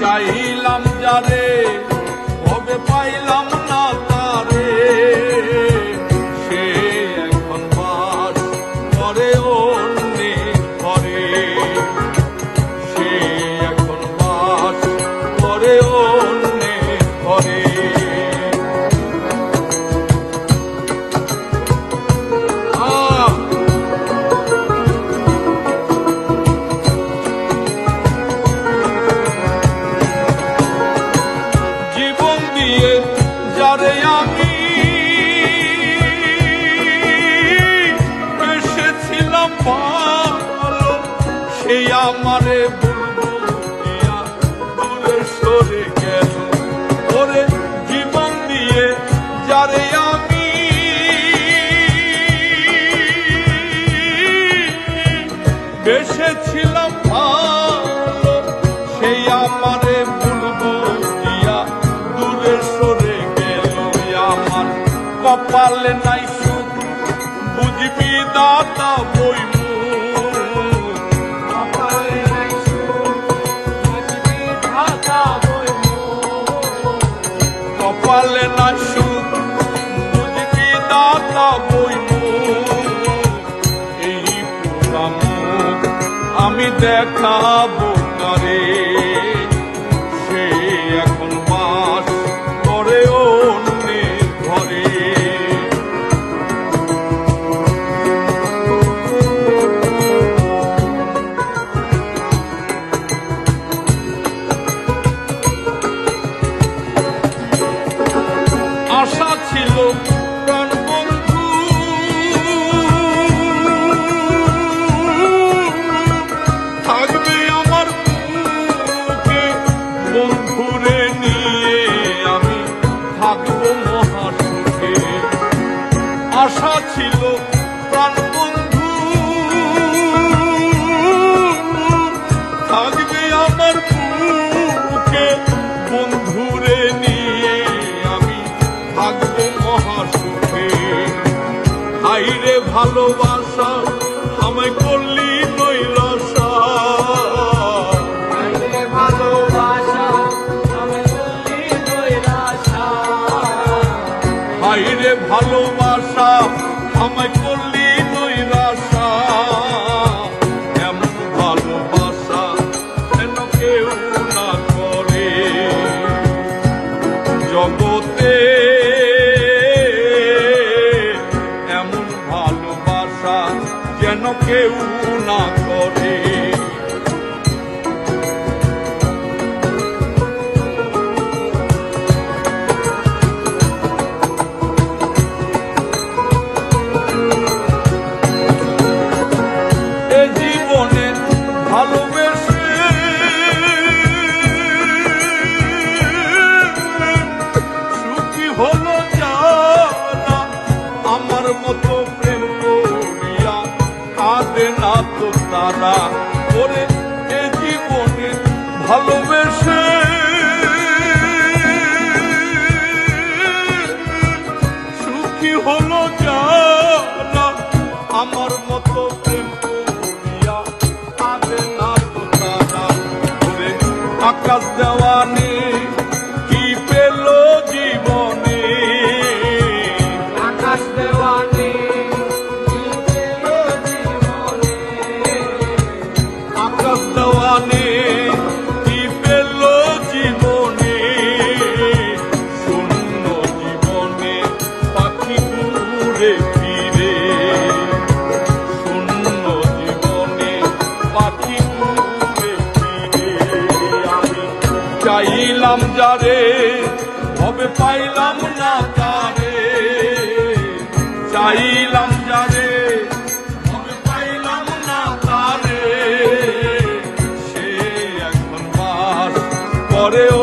চাইলাম যারে কবে পাইলাম বেসেছিলাম ভালো, সেই আমারে ভুলবো দিয়া দূরে সরে গেল আমার। কপালে নাই সুখ, বুঝবি দাতা বই কপালে নাই সুখ, বুঝবি দাতা বই দেখাবো তারে আশা ছিল প্রাণ বন্ধু। থাকবে আমার বুকে বন্ধুরে নিয়ে আমি থাকব মহাসুখে। হাইরে ভালোবাসা আমায় করলি ভালোবাসা que una তো তারা ওরে এ জীবনে ভালোবেসে। সুখী হলো যারা আমার মতো প্রেম করিয়া না তো তারা। ওরে আকাশ দেওয়ানি যারে তবে পাইলাম না তারে? চাইলাম যারে তবে পাইলাম না তারে? সে এখন বাস করেও